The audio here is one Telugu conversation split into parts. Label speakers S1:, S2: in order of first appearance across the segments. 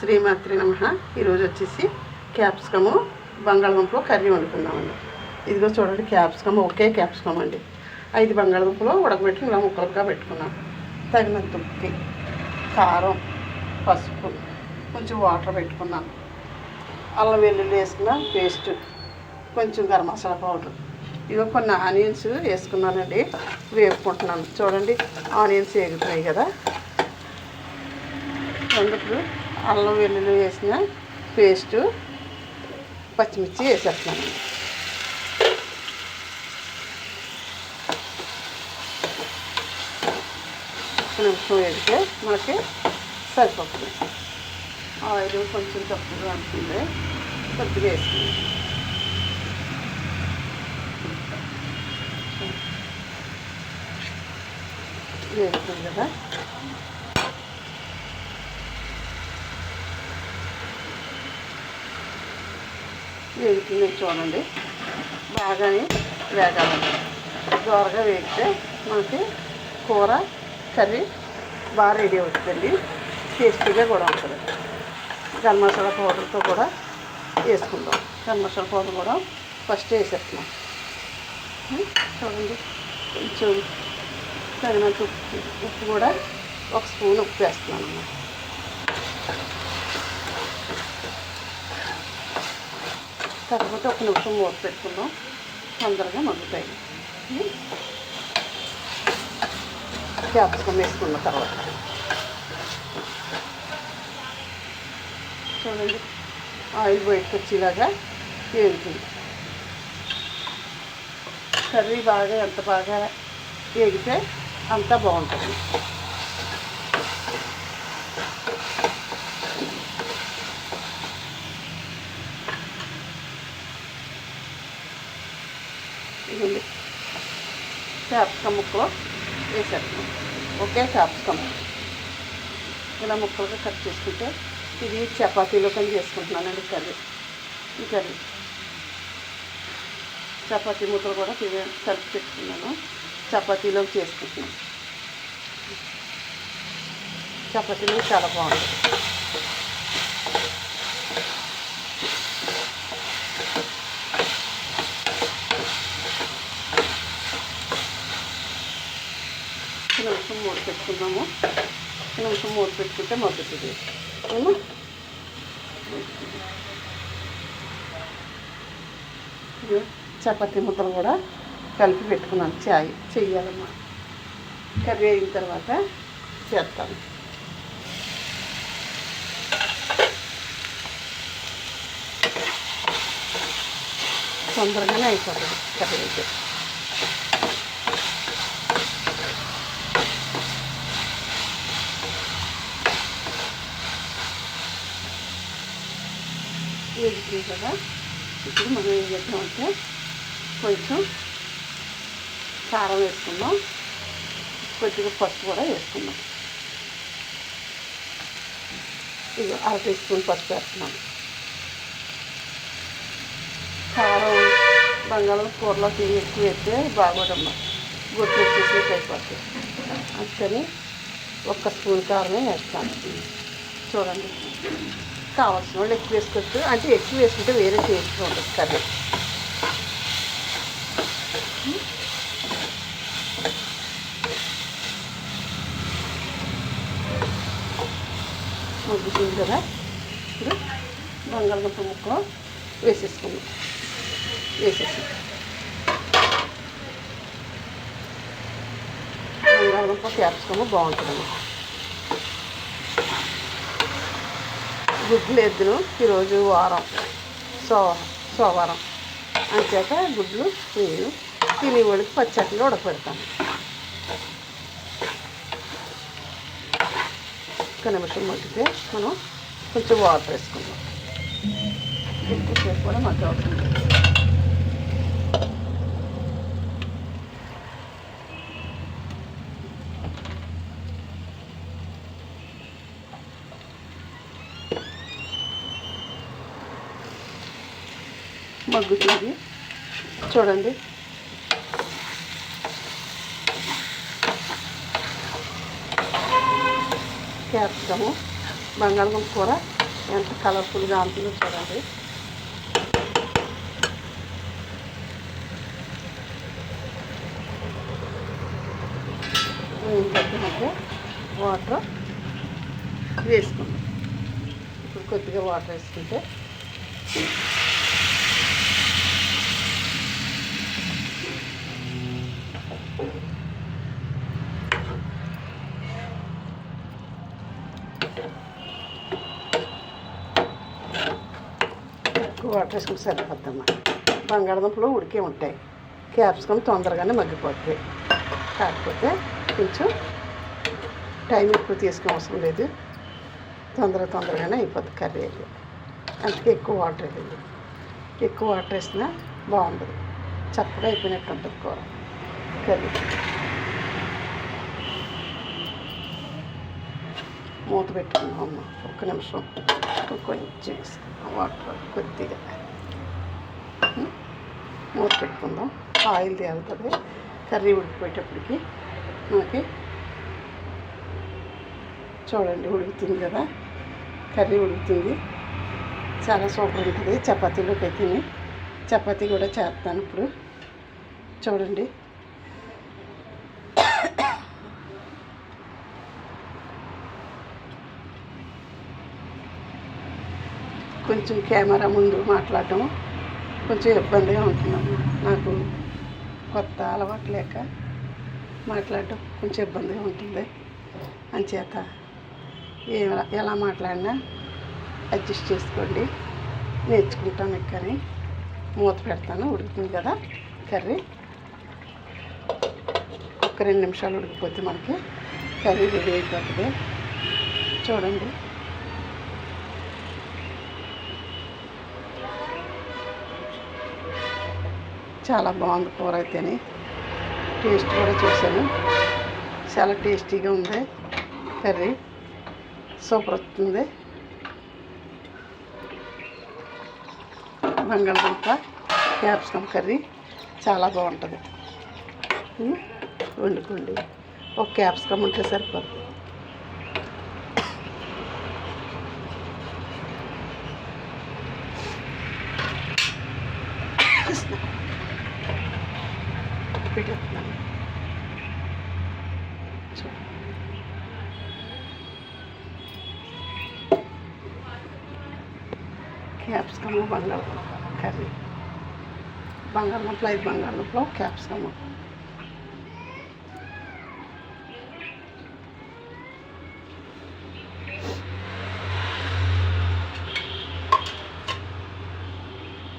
S1: శ్రీమాత్రి నమ. ఈరోజు వచ్చేసి క్యాప్సికము బంగాళదుంపలో కర్రీ వండుకుందామండి. ఇదిగో చూడండి క్యాప్సికమ్ ఒకే క్యాప్సికమ్ అండి. ఐదు బంగాళదుంపలు ఉడకబెట్టి ఇలా ముక్కలుగా పెట్టుకున్నాం. తగినంత ఉప్పు కారం పసుపు కొంచెం వాటర్ పెట్టుకున్నాం. అల్లం వెల్లుల్లి వేసుకున్న పేస్ట్ కొంచెం గరం మసాలా పౌడర్. ఇదిగో కొన్ని ఆనియన్స్ వేసుకున్నానండి వేపుకుంటున్నాను. చూడండి ఆనియన్స్ వేగుతున్నాయి కదా. అందుకు అల్లం వెల్లుల్లి వేసిన పేస్టు పచ్చిమిర్చి వేసేస్తున్నాను. నిమిషం వేడితే మనకి సరిపోతుంది. ఆయిల్ కొంచెం తక్కువగా ఉంటుంది కొద్దిగా వేసుకుంది వేస్తుంది కదా? వేగుతుంది చూడండి. బాగానే వేగాలండి దోరగా వేగితే మనకి కూర కర్రీ బాగా రెడీ అవుతుందండి. టేస్టీగా కూడా ఉంటుంది. గరం మసాలా పౌడర్తో కూడా వేసుకుందాం గరం మసాలా పౌడర్ కూడా ఫస్ట్ వేసేస్తున్నాం. చూడండి. కొంచెం తగినంత ఉప్పు ఉప్పు కూడా ఒక స్పూన్ ఉప్పు వేస్తున్నాను. అన్నమాట కాకపోతే ఒక నిమిషం మూత పెట్టుకుందాం. తొందరగా మగ్గుతాయి. క్యాప్సికం వేసుకున్న తర్వాత. చూడండి. ఆయిల్ బయటకు వచ్చేలాగా వేగుతుంది. కర్రీ బాగా ఎంత బాగా వేగితే అంత బాగుంటుంది. ఇదండి క్యాప్సికమ్ ముక్కలో వేసేస్తాం ఒకే క్యాప్సికమ్. ఇలా ముక్కలుగా కట్ చేసుకుంటే ఇది చపాతీలో కానీ చేసుకుంటున్నానండి కర్రీ. ఈ కర్రీ. చపాతీ ముక్కలు కూడా ఇది కలిపి పెట్టుకున్నాను. చపాతీలో చేసుకుంటున్నాను. చపాతీలో చాలా బాగుంటుంది నిమిషం మూత పెట్టుకుందాము. ఒక నిమిషం మూత పెట్టుకుంటే మగ్గుతుంది. ఏమో చపాతీ ముద్దలు కూడా కలిపి పెట్టుకున్నాను. చాయ్ చెయ్యాలమ్మా. కర్రీ అయిన తర్వాత చేస్తాను. తొందరగానే అయిపోతుంది కర్రీ అయితే. వేగుతుంది కదా? ఇప్పుడు మనం ఏం చేద్దామంటే కొంచెం కారం వేసుకుందాం. కొద్దిగా పసుపు కూడా వేసుకుందాం. ఇది అర టీ స్పూన్ పసుపు వేస్తున్నాం. కారం బంగాళం తిరిగి ఎక్కువ వేస్తే బాగోదమ్మా. గుడ్లు వచ్చేసి అయిపోతుంది అందుకని ఒక్క స్పూన్ కారమే వేస్తాను. చూడండి. కావాల్సిన వాళ్ళు ఎక్కువ వేసుకోవచ్చు అంటే ఎక్కువ వేసుకుంటే వేరే టేస్ట్ ఉంటుంది కర్రీ. మగ్గుతుంది కదా. ఇప్పుడు బంగాళదుంప ముక్క వేసేసుకుందాం. వేసేసి బంగాళదుంప క్యాప్సికమ్ బాగుంటుంది గుడ్లు ఎద్దును ఈరోజు వారం. సో సోమవారం. అంచేత గుడ్లు నేను తిని వాడికి పచ్చట్లో ఉడకపెడతాను ఒక నిమిషం మగ్గితే మనం కొంచెం వాటర్ వేసుకుందాం. ఎక్కువసేపు కూడా మగ్గ మగ్గుతుంది. చూడండి. క్యాప్సికము బంగాళదుంప కూర ఎంత కలర్ఫుల్గా ఉంటుందో చూడండి. వాటర్ వేసుకుందాం. ఇప్పుడు కొద్దిగా వాటర్ వేసుకుంటే ఎక్కువ వాటర్ వేసుకుంటే సరిపోద్దమ్మా బంగాళదుంపలు ఉడికే ఉంటాయి. క్యాప్సికమ్ తొందరగానే మగ్గిపోతాయి కాకపోతే కొంచెం టైం ఎక్కువ తీసుకునే అవసరం లేదు. తొందర తొందరగానే అయిపోద్ది కర్రీ అది అందుకే ఎక్కువ వాటర్ వేయాలి ఎక్కువ వాటర్ వేసినా బాగుండదు. చక్కగా అయిపోయినట్టు ఉంటుంది కూర. కర్రీ మూత పెట్టుకున్నాం అమ్మ ఒక్క నిమిషం కొంచెం వేసుకుందాం వాటర్ కొద్దిగా మూత పెట్టుకుందాం ఆయిల్ తేలుతుంది కర్రీ ఉడికిపోయేటప్పటికి మనకి చూడండి ఉడుకుతుంది కదా కర్రీ ఉడుకుతుంది చాలా సూపర్ ఉంటుంది చపాతీలోకి అయితే చపాతీ కూడా చేస్తాను ఇప్పుడు చూడండి కొంచెం కెమెరా ముందు మాట్లాడటం కొంచెం ఇబ్బందిగా ఉంటుందమ్మా. నాకు కొత్త అలవాటు లేక మాట్లాడటం కొంచెం ఇబ్బందిగా ఉంటుంది. అంచేత ఏ ఎలా మాట్లాడినా అడ్జస్ట్ చేసుకోండి. నేర్చుకుంటాను కానీ మూత పెడతాను ఉడుకుతుంది కదా కర్రీ. ఒక రెండు నిమిషాలు ఉడికిపోతే మనకి కర్రీ రెడీ అయిపోతుంది. చూడండి. చాలా బాగుంది కూర అయితేని. టేస్ట్ కూడా చూశాను. చాలా టేస్టీగా ఉంది కర్రీ. సూపర్ వస్తుంది. బంగాళదుంప క్యాప్సికమ్ కర్రీ చాలా బాగుంటుంది. వండుకోండి ఒక క్యాప్సికమ్ ఉంటే సరిపోతుంది క్యాప్సికము బంగాళదుంప కర్రీ బంగాళదుంపలు ఐదు బంగాళదుంపలు క్యాప్సికము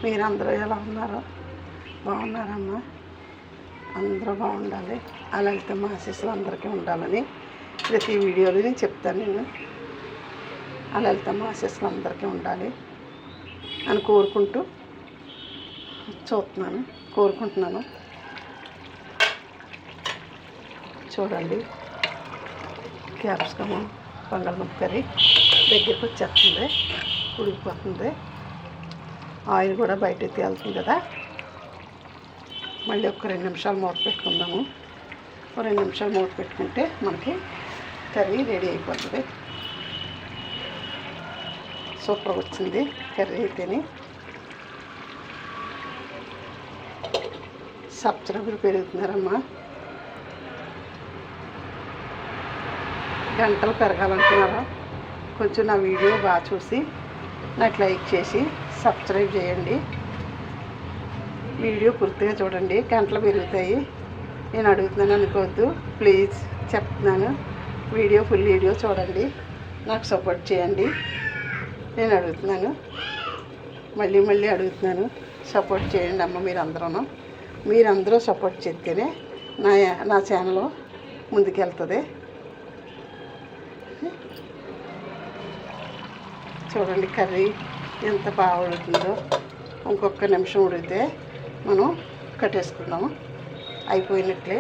S1: మీరందరూ ఎలా ఉన్నారో? బాగున్నారమ్మా. అందరూ బాగుండాలి. అలాగే మా ఆశీస్సులు అందరికీ ఉండాలని ప్రతి వీడియోలో నేను చెప్తాను నేను. ఆ మా ఆశీస్సులు అందరికీ ఉండాలి. అని కోరుకుంటూ చూస్తున్నాను కోరుకుంటున్నాను. చూడండి క్యాప్సికమ్ బంగాళదుంప కర్రీ దగ్గరికి వచ్చేస్తుంది ఉడికిపోతుంది. ఆయిల్ కూడా బయటకు తేలుతుంది కదా. మళ్ళీ ఒక రెండు నిమిషాలు మూత పెట్టుకుందాము. ఒక రెండు నిమిషాలు మూత పెట్టుకుంటే మనకి కర్రీ రెడీ అయిపోతుంది. సూపర్ వచ్చింది కర్రీ అయితేనే. సబ్స్క్రైబర్లు పెరుగుతున్నారమ్మా. గంటలు పెరగాలంటున్నారా? కొంచెం నా వీడియో బాగా చూసి నాకు లైక్ చేసి సబ్స్క్రైబ్ చేయండి. వీడియో పూర్తిగా చూడండి. గంటలు పెరుగుతాయి. నేను అడుగుతున్నాను అనుకోవద్దు. ప్లీజ్ చెప్తున్నాను. వీడియో ఫుల్ వీడియో చూడండి. నాకు సపోర్ట్ చేయండి. నేను అడుగుతున్నాను. మళ్ళీ మళ్ళీ అడుగుతున్నాను. సపోర్ట్ చేయండి అమ్మ మీరందరూ మీరందరూ సపోర్ట్ చేస్తేనే నా నా ఛానల్ ముందుకెళ్తుంది. చూడండి కర్రీ ఎంత బాగా ఉడుతుందో ఇంకొక నిమిషం ఉడికితే మనం కట్టేసుకుందాము అయిపోయినట్లే.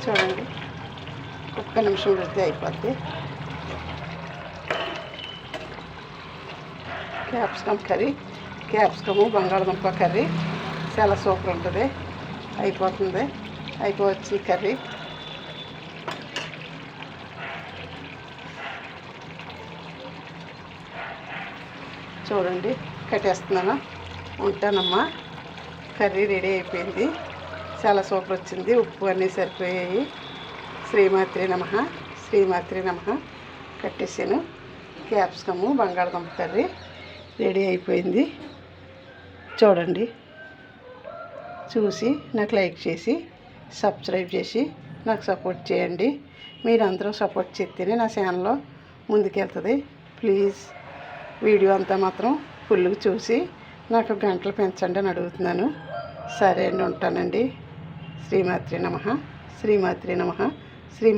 S1: చూడండి. ఒక్క నిమిషం ఉడికితే అయిపోద్ది. క్యాప్సికమ్ కర్రీ క్యాప్సికము బంగాళదుంప కర్రీ చాలా సూపర్ ఉంటుంది. అయిపోతుంది. అయిపోవచ్చు కర్రీ. చూడండి కట్టేస్తున్నాను. ఉంటానమ్మా. కర్రీ రెడీ అయిపోయింది. చాలా సూపర్ వచ్చింది. ఉప్పు అన్నీ సరిపోయాయి. శ్రీమాత్రి నమ. శ్రీమాత్రి నమ. కట్టేసాను క్యాప్సికము బంగాళదుంప కర్రీ రెడీ అయిపోయింది. చూడండి. చూసి నాకు లైక్ చేసి సబ్స్క్రైబ్ చేసి నాకు సపోర్ట్ చేయండి. మీరందరూ సపోర్ట్ చేస్తేనే నా ఛానల్లో ముందుకెళ్తుంది. ప్లీజ్ వీడియో అంతా మాత్రం ఫుల్గా చూసి నాకు గంటలు పెంచండి అని అడుగుతున్నాను. సరే అండి ఉంటానండి. శ్రీమాత్రి నమ. శ్రీమాత్రి నమ. శ్రీ